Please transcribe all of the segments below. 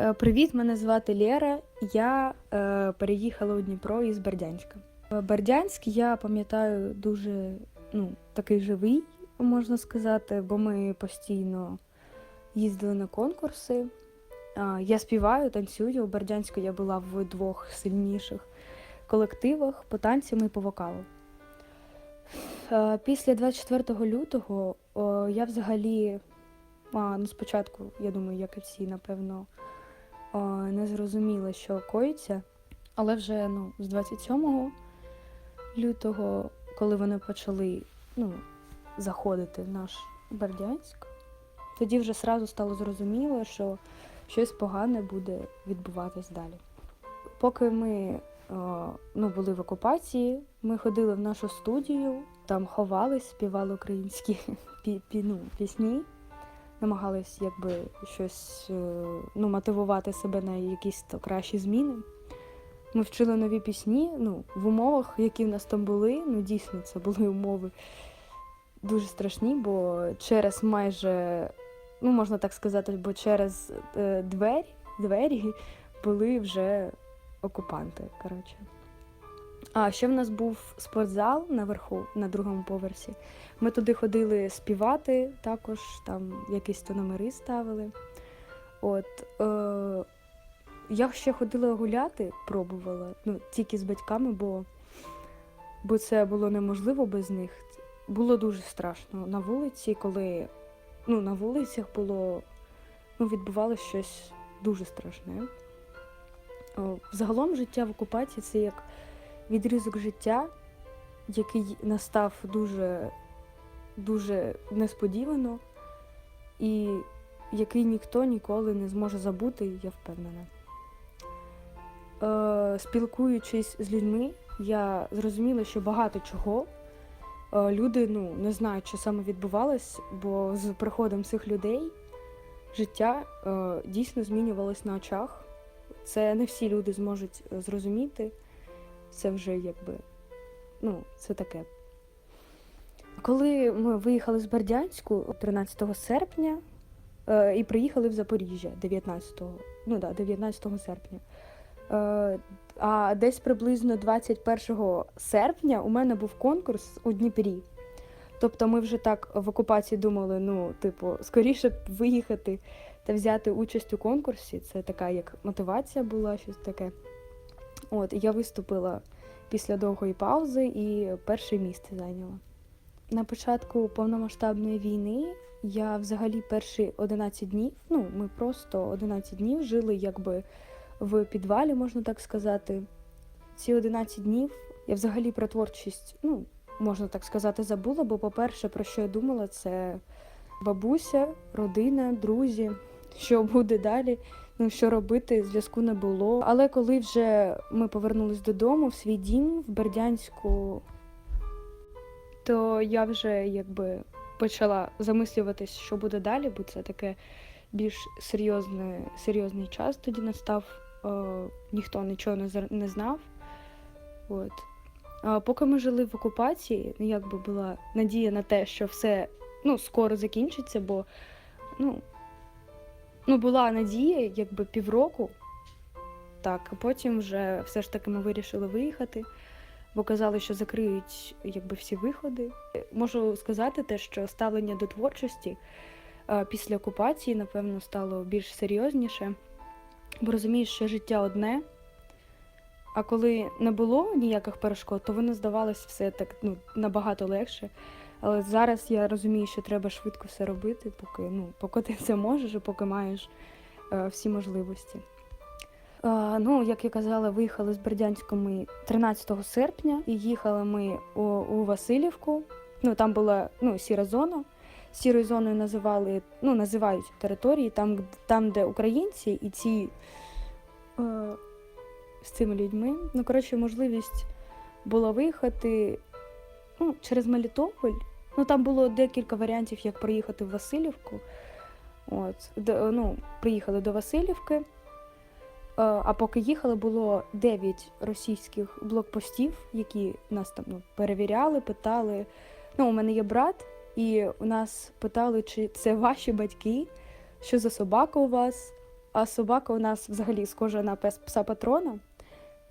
Е, Привіт, мене звати Лєра. Я е, переїхала у Дніпро із Бердянська. Бердянськ я пам'ятаю дуже ну, такий живий, можна сказати, бо ми постійно їздили на конкурси. Я співаю, танцюю. У Бердянську я була в двох сильніших колективах по танцям і по вокалу. Е, Після 24 лютого я взагалі, ну спочатку, я думаю, як і всі, напевно, не зрозуміла, що коїться. Але вже ну, з 27 лютого, коли вони почали ну, заходити в наш Бердянськ, тоді вже сразу стало зрозуміло, що щось погане буде відбуватись далі. Поки ми ну, були в окупації, ми ходили в нашу студію, там ховались, співали українські пі- пі- ну, пісні намагались якби щось е, ну, мотивувати себе на якісь кращі зміни. Ми вчили нові пісні ну, в умовах, які в нас там були. Ну, дійсно, це були умови дуже страшні, бо через майже, ну можна так сказати, бо через е, двері, двері були вже окупанти. Коротше. А ще в нас був спортзал наверху, на другому поверсі. Ми туди ходили співати, також там якісь то номери ставили. От, е, я ще ходила гуляти, пробувала, ну, тільки з батьками, бо, бо це було неможливо без них. Було дуже страшно на вулиці, коли ну, на вулицях було, ну, відбувалося щось дуже страшне. О, Загалом життя в окупації це як відрізок життя, який настав дуже, дуже несподівано, і який ніхто ніколи не зможе забути, я впевнена. Е, спілкуючись з людьми, я зрозуміла, що багато чого е, люди ну, не знають, що саме відбувалось, бо з приходом цих людей життя е, дійсно змінювалось на очах. Це не всі люди зможуть е, зрозуміти. Це вже якби, ну, це таке. Коли ми виїхали з Бердянську 13 серпня е, і приїхали в Запоріжжя 19, ну, да, 19 серпня. Е, а десь приблизно 21 серпня у мене був конкурс у Дніпрі. Тобто ми вже так в окупації думали, ну, типу, скоріше виїхати та взяти участь у конкурсі. Це така як мотивація була, щось таке. От, я виступила після довгої паузи і перше місце зайняла. На початку повномасштабної війни я взагалі перші 11 днів, ну, ми просто 11 днів жили якби в підвалі, можна так сказати. Ці 11 днів я взагалі про творчість, ну, можна так сказати, забула, бо, по-перше, про що я думала, це бабуся, родина, друзі, що буде далі ну, що робити, зв'язку не було. Але коли вже ми повернулись додому в свій дім в Бердянську, то я вже якби почала замислюватись, що буде далі, бо це таке більш серйозне, серйозний час тоді настав. Е, ніхто нічого не, не знав. От. А поки ми жили в окупації, ну, якби була надія на те, що все ну, скоро закінчиться, бо ну, ну, була надія, якби півроку. Так, а потім вже все ж таки ми вирішили виїхати, бо казали, що закриють якби всі виходи. Можу сказати те, що ставлення до творчості е, після окупації, напевно, стало більш серйозніше, бо розумієш, що життя одне. А коли не було ніяких перешкод, то воно здавалось все так ну, набагато легше. Але зараз я розумію, що треба швидко все робити, поки, ну, поки ти це можеш і поки маєш е, всі можливості. Е, ну, як я казала, виїхали з Бердянська ми 13 серпня і їхали ми у, у Васильівку. Ну, там була ну, сіра зона. Сірою зоною називали, ну, називають території, там, там де українці і ці е, з цими людьми. Ну, коротше, можливість була виїхати ну, через Мелітополь. Ну, там було декілька варіантів, як проїхати в Васильівку. От, де, ну, приїхали до Васильівки. Е, А поки їхали, було 9 російських блокпостів, які нас там ну, перевіряли, питали. Ну, у мене є брат, і у нас питали, чи це ваші батьки, що за собака у вас. а собака у нас взагалі схожа на пес пса патрона.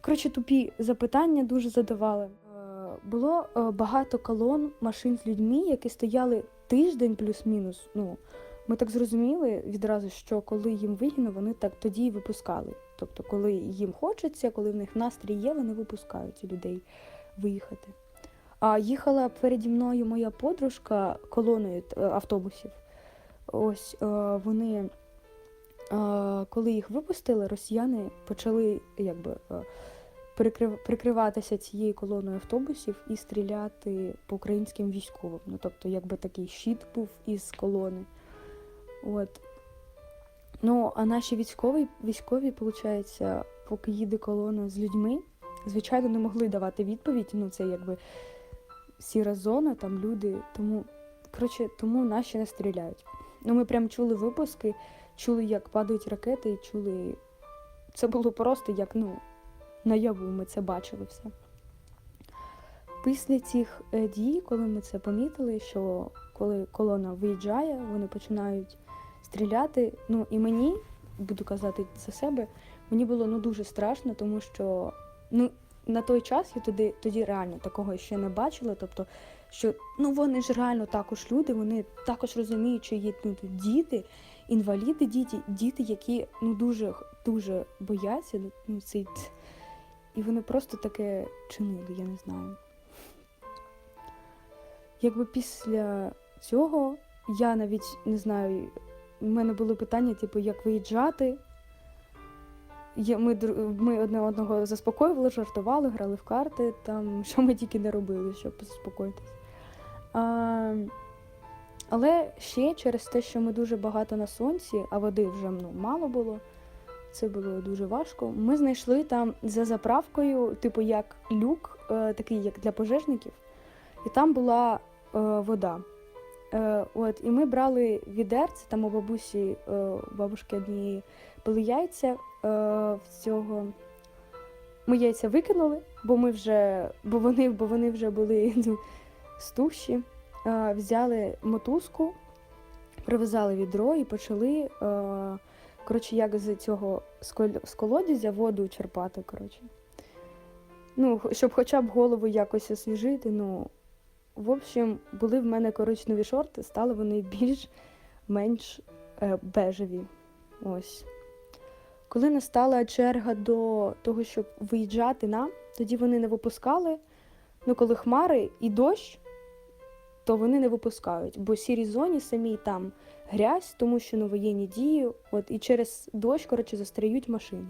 Коротше, тупі запитання дуже задавали. Було е, багато колон машин з людьми, які стояли тиждень плюс-мінус. Ну, ми так зрозуміли відразу, що коли їм вигідно, вони так тоді і випускали. Тобто, коли їм хочеться, коли в них настрій є, вони випускають людей виїхати. А їхала переді мною моя подружка колоною е, автобусів. Ось е, вони, коли їх випустили, росіяни почали якби прикриватися цією колоною автобусів і стріляти по українським військовим. Ну, тобто, якби такий щит був із колони. От. Ну, а наші військові, військові, виходить, поки їде колона з людьми, звичайно, не могли давати відповідь. Ну, це якби сіра зона, там люди. Тому, коротше, тому наші не стріляють. Ну, ми прям чули випуски, чули, як падають ракети, і чули. Це було просто як, ну, наяву, ми це бачили все. Після цих е, дій, коли ми це помітили, що коли колона виїжджає, вони починають стріляти. Ну і мені, буду казати за себе, мені було ну дуже страшно, тому що ну на той час я тоді, тоді реально такого ще не бачила. Тобто, що ну вони ж реально також люди, вони також розуміють, що є ну, тут діти, інваліди, діти, діти, які ну дуже дуже бояться. Ну, цей, і вони просто таке чинили, я не знаю. Якби після цього я навіть не знаю, у мене було питання, типу, як виїжджати. Ми, ми одне одного заспокоювали, жартували, грали в карти, там, що ми тільки не робили, щоб заспокоїтись. А, але ще через те, що ми дуже багато на сонці, а води вже ну, мало було, це було дуже важко. Ми знайшли там за заправкою, типу, як люк, е, такий як для пожежників, і там була е, вода. Е, от, і ми брали відерце, там у бабусі, бабушки однієї були яйця в цього. Ми яйця викинули, бо ми вже, бо вони, бо вони вже були ну, стухші. Взяли мотузку, прив'язали відро і почали, коротше, як з цього з колодязя воду черпати. Коротше. Ну, щоб хоча б голову якось освіжити. Ну, в общем, були в мене коричневі шорти, стали вони більш-менш е, бежеві. Ось. Коли настала черга до того, щоб виїжджати нам, тоді вони не випускали. Ну, коли хмари і дощ, то вони не випускають, бо сірій зоні самій там грязь, тому що ну, воєнні дії, от, і через дощ, коротше, застряють машини.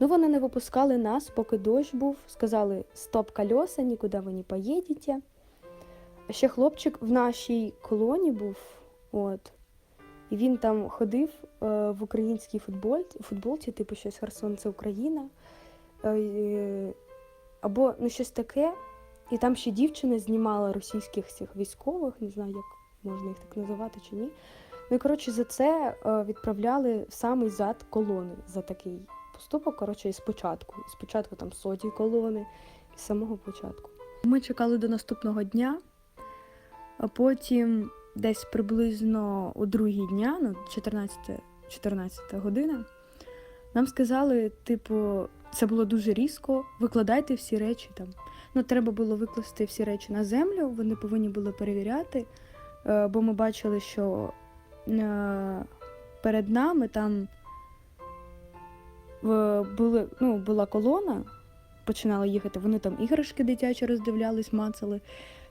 Ну, вони не випускали нас, поки дощ був. Сказали стоп колеса, нікуди ви не поїдете. А ще хлопчик в нашій колоні був, от. І він там ходив е, в українській футболь, футболці, типу щось Херсон, це Україна. Е, е, або ну, щось таке. І там ще дівчина знімала російських цих військових, не знаю, як можна їх так називати чи ні. Ну і коротше за це е, відправляли в самий зад колони за такий поступок. Коротше, і спочатку. І спочатку там соті колони, і з самого початку. Ми чекали до наступного дня, а потім десь приблизно у другій дня, ну 14, 14 година, нам сказали, типу, це було дуже різко, викладайте всі речі там. Ну, треба було викласти всі речі на землю, вони повинні були перевіряти, е, бо ми бачили, що е, перед нами там були, ну, була колона, починала їхати, вони там іграшки дитячі роздивлялись, мацали,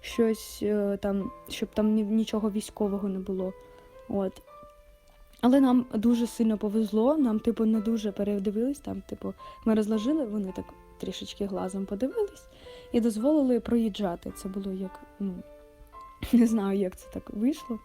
щось е, там, щоб там нічого військового не було. От. Але нам дуже сильно повезло, нам, типу, не дуже передивились, там, типу, ми розложили, вони так трішечки глазом подивились і дозволили проїжджати. Це було як, ну, не знаю, як це так вийшло.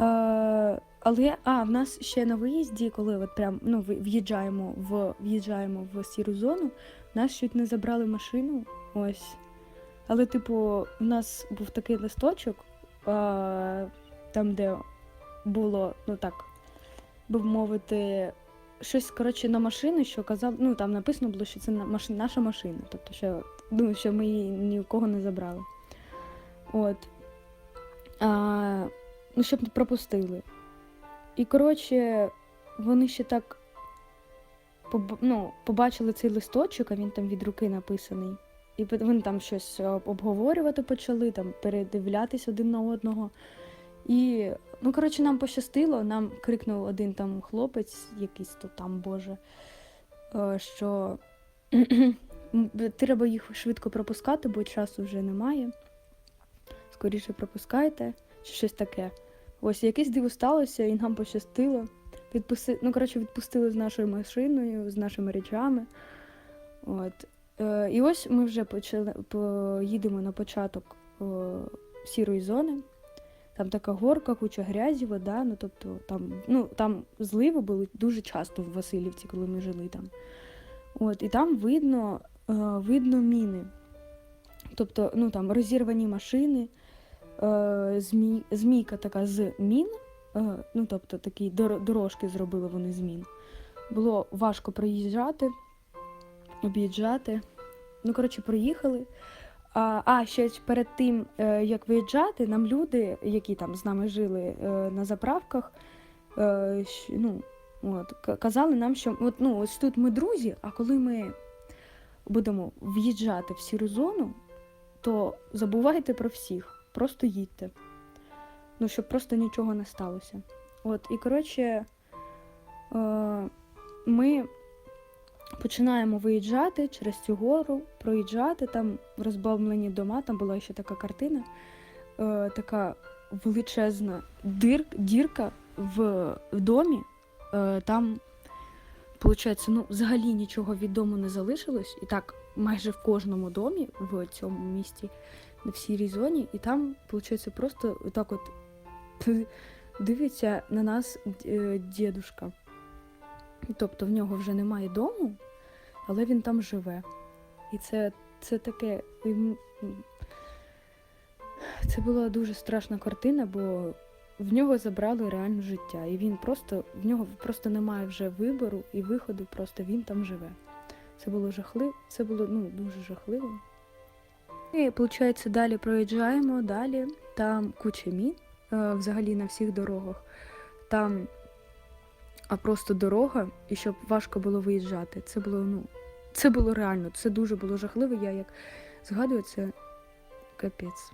Е, але а, в нас ще на виїзді, коли от прям ну, в'їжджаємо в в'їжджаємо в сіру зону, нас чуть не забрали машину. Ось. Але, типу, в нас був такий листочок, е, там, де було, ну так, би мовити, щось коротше на машину, що казав, ну там написано було, що це на- наша машина. Тобто, що, ну, що ми її ні у кого не забрали. От. А, ну, щоб не пропустили. І коротше, вони ще так ну, побачили цей листочок, а він там від руки написаний. І вони там щось е, обговорювати почали, там передивлятись один на одного. І, ну, коротше, нам пощастило, нам крикнув один там хлопець, якийсь то там, боже, е, що треба їх швидко пропускати, бо часу вже немає. Скоріше пропускайте, чи щось таке. Ось якесь диво сталося, і нам пощастило. Відпусти... Ну, коротше, відпустили з нашою машиною, з нашими речами. От. Е, і ось ми вже почали, поїдемо на початок е, сірої зони. Там така горка, куча грязі, вода. Ну, тобто, там, ну, там зливи були дуже часто в Васильівці, коли ми жили там. От, і там видно, е, видно міни. Тобто, ну там розірвані машини, е, змій, змійка така з мін. Е, ну, тобто такі дорожки зробили вони з мін. Було важко проїжджати, об'їжджати. Ну, коротше, проїхали. А, ще перед тим, е, як виїжджати, нам люди, які там з нами жили е, на заправках, е, ну, от, казали нам, що от, ну, ось тут ми друзі, а коли ми будемо в'їжджати в сіру зону, то забувайте про всіх, просто їдьте. Ну, щоб просто нічого не сталося. От, і коротше, ми починаємо виїжджати через цю гору, проїжджати, там розбомблені дома, там була ще така картина, е, така величезна дир, дірка в, в домі. Е, там, виходить, ну, взагалі нічого від дому не залишилось. І так майже в кожному домі в цьому місті, в сірій зоні, і там, виходить, просто так от дивиться на нас е, дідушка. Тобто в нього вже немає дому, але він там живе. І це, це таке. Це була дуже страшна картина, бо в нього забрали реально життя. І він просто, в нього просто немає вже вибору і виходу, просто він там живе. Це було жахливо, це було ну, дуже жахливо. І, виходить, далі проїжджаємо, далі. Там куча мін, е, взагалі на всіх дорогах. Там а просто дорога, і щоб важко було виїжджати. Це було, ну, це було реально, це дуже було жахливо. Я як згадую, це капець.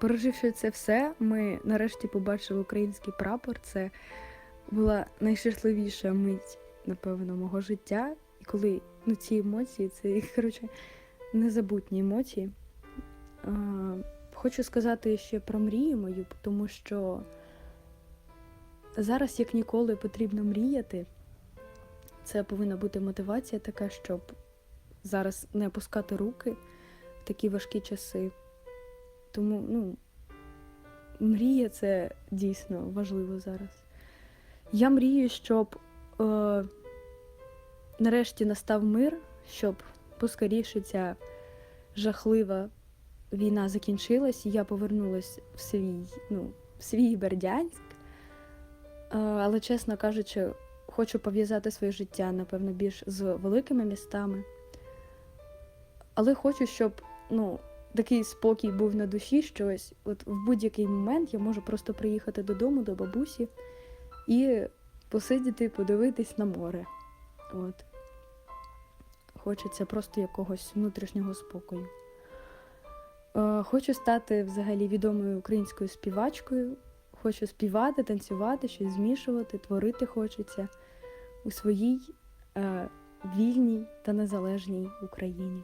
Переживши це все, ми нарешті побачили український прапор. Це була найщасливіша мить, напевно, мого життя. І коли ну, ці емоції, це коротше, незабутні емоції. Хочу сказати ще про мрію мою, тому що зараз, як ніколи, потрібно мріяти. Це повинна бути мотивація така, щоб зараз не опускати руки в такі важкі часи. Тому, ну, мрія це дійсно важливо зараз. Я мрію, щоб е, нарешті настав мир, щоб поскоріше ця жахлива війна закінчилась, і я повернулася в свій, ну, в свій Бердянськ. Е, Але, чесно кажучи, хочу пов'язати своє життя, напевно, більш з великими містами. Але хочу, щоб ну, такий спокій був на душі, що ось от в будь-який момент я можу просто приїхати додому до бабусі і посидіти, подивитись на море. От. Хочеться просто якогось внутрішнього спокою. Е, Хочу стати взагалі відомою українською співачкою. Хочу співати, танцювати, щось змішувати, творити хочеться у своїй е, вільній та незалежній Україні.